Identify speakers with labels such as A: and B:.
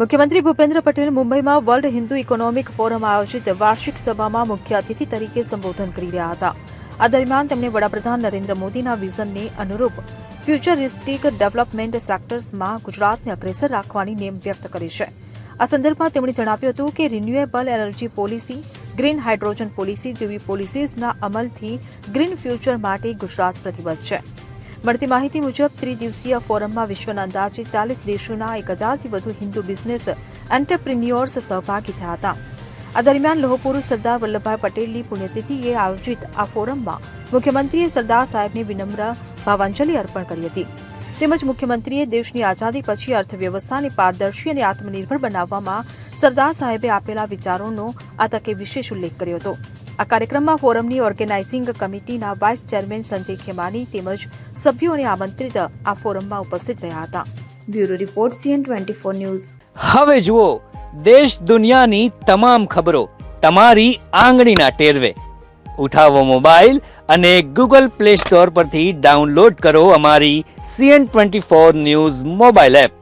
A: મુખ્યમંત્રી ભૂપેન્દ્ર પટેલ મુંબઈમાં world Hindu economic forum આયોજિત વાર્ષિક સભામાં મુખ્ય અતિથિ તરીકે સંબોધન કરી રહ્યા હતા. આ દરમિયાન તેમણે વડાપ્રધાન નરેન્દ્ર મોદીના વિઝનને અનુરૂપ ફ્યુચરિસ્ટિક ડેવલપમેન્ટ સેક્ટર્સમાં ગુજરાતને અગ્રેસર રાખવાની નેમ વ્યક્ત કરી છે. આ સંદર્ભમાં તેમણે જણાવ્યું હતું કે renewable energy policy, green hydrogen policy જેવી પોલિસીઝના અમલથી ગ્રીન ફ્યુચર માટે ગુજરાત પ્રતિબદ્ધ છે. મળતી માહિતી મુજબ, ત્રિદિવસીય ફોરમમાં વિશ્વના અંદાજે ચાલીસ દેશોના એક હજારથી વધુ હિન્દુ બિઝનેસ એન્ટરપ્રિન્યોર્સ સહભાગી થયા હતા. આ દરમિયાન લોહપુરુષ સરદાર વલ્લભભાઈ પટેલની પુણ્યતિથિએ આયોજિત આ ફોરમમાં મુખ્યમંત્રીએ સરદાર સાહેબને વિનમ્ર ભાવાંજલિ અર્પણ કરી હતી. તેમજ મુખ્યમંત્રીએ દેશની આઝાદી પછી અર્થવ્યવસ્થાને પારદર્શી અને આત્મનિર્ભર બનાવવામાં સરદાર સાહેબે આપેલા વિચારોનો આ તકે વિશેષ ઉલ્લેખ કર્યો હતો. આ કાર્યક્રમમાં ફોરમની ઓર્ગેનાઇઝિંગ કમિટીના વાઇસ ચેરમેન સંજય ખેમાની તેમજ સભ્યોને આમંત્રિત આ ફોરમમાં ઉપસ્થિત રહ્યા હતા. Bureau report CN twenty four news.
B: હવે જુઓ, દેશ દુનિયાની તમામ ખબરો તમારી આંગળીના ટેરવે. ઉઠાવો મોબાઈલ અને ગૂગલ પ્લે સ્ટોર પરથી ડાઉનલોડ કરો અમારી CN twenty four news mobile app.